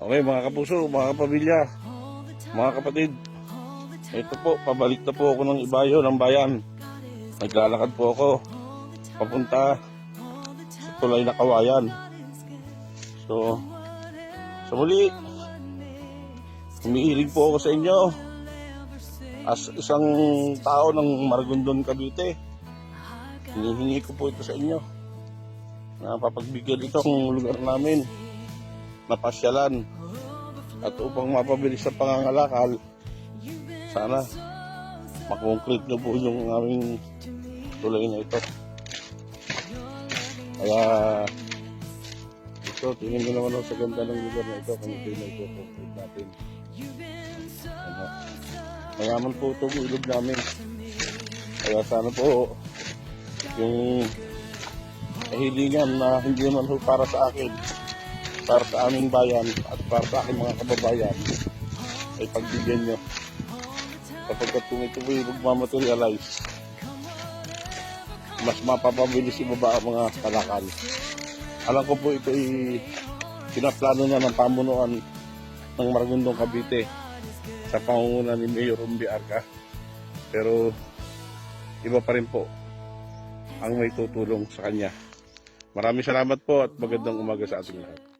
Okay mga kapuso, mga kapamilya, mga kapatid. Ito po, pabalik na po ako ng ibayo ng bayan. Naglalakad po ako papunta sa tulay na kawayan. So, sa muli, umiilig po ako sa inyo as isang tao ng Maragondon, Cavite. Hinihingi ko po ito sa inyo na papagbigyan itong lugar namin na pasyalan at upang mapabilis ang pangangalakal sana makonkrete na po yung aming tulay na ito. Kaya ito tingin nyo naman sa ganda ng lugar na ito kung ito na ito concrete natin. Ano, mayaman po itong ilog namin. Kaya sana po yung kahilingan na hindi ho para sa akin para sa aming bayan at para sa aking mga kababayan ay pagbigyan nyo. Kapag kung ito po yung magmamaterialize mas mapapabilis ibaba ang mga kalakal alam ko po ito ay pinaplano na ng pamunuan ng Maragondong Cavite sa pangunguna ni Mayor Umbi Arca. Pero iba pa rin po ang may tutulong sa kanya. Maraming salamat po at magandang umaga sa ating lahat.